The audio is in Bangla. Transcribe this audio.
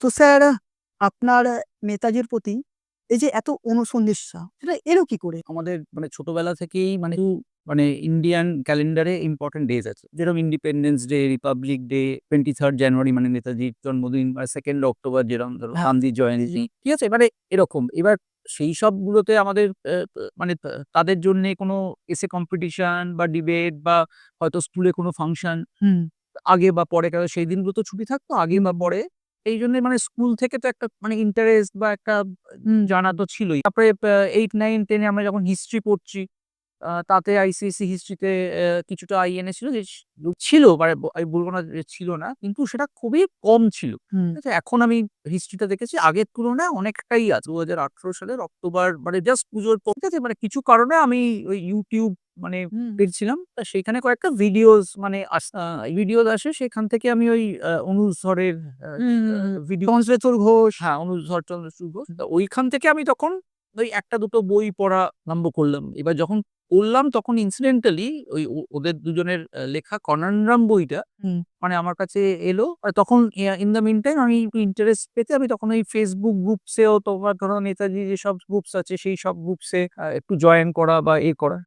তো স্যার আপনার নেতাজির প্রতি এই যে এত অনুসন্ধিৎসা সেটা এলো কি করে? আমাদের মানে ছোটবেলা থেকেই মানে মানে ইন্ডিয়ান ক্যালেন্ডারে ইম্পর্টেন্ট ডেজ আছে। যেরকম Independence Day, Republic Day, 23rd জানুয়ারি মানে নেতাজির জন্মদিন বা সেকেন্ড অক্টোবর যেরকম ধরুন হ্যাঁ। গান্ধীর জয়ন্তী। ঠিক আছে? মানে এরকম। এবার সেই সবগুলোতে আমাদের মানে তাদের জন্যে কোনো এসে কম্পিটিশন বা ডিবেট বা হয়তো স্কুলে কোনো ফাংশন হুম। আগে বা পরে কারণ সেই দিনগুলো তো ছুটি থাকতো আগে বা পরে। এইজন্যে মানে স্কুল থেকে তো একটা মানে ইন্টারেস্ট বা একটা। জানা তো ছিলই। তারপরে এইট নাইন টেনে আমরা যখন হিস্ট্রি পড়ছি, তাতে আইসিএসসি হিস্ট্রিতে কিছুটা আইএনএ ছিল যে ছিল মানে আমি বলব না ছিল না। কিন্তু সেটা খুবই কম ছিল। এখন আমি হিস্ট্রিটা দেখেছি আগের তুলনায় অনেকটাই আছে। 2018 সালের অক্টোবর মানে জাস্ট পুজোর পর? মানে কিছু কারণে আমি ওই YouTube মানে। তা সেখানে কয়েকটা ভিডিওস মানে ভিডিওস আসে সেখান থেকে আমি ওই হুম। ভিডিও চন্দ্রচূড় ঘোষ। হ্যাঁ, অনুজ ধরচন্দ্র চূড় ঘোষ। তা ওইখান থেকে আমি তখন ওই একটা দুটো বই পড়া আরম্ভ করলাম। এবার যখন করলাম তখন ইনসিডেন্টালি ওই ওদের দুজনের লেখা কনন্ড্রাম বইটা। মানে আমার কাছে এলো। আর তখন ইন দ্য মিন টাইম আমি একটু ইন্টারেস্ট পেতে আমি তখন ওই Facebook গ্রুপসেও তোমার ধরো নেতাজির যেসব গ্রুপস আছে সেই সব গ্রুপসে একটু জয়েন করা বা এ করা।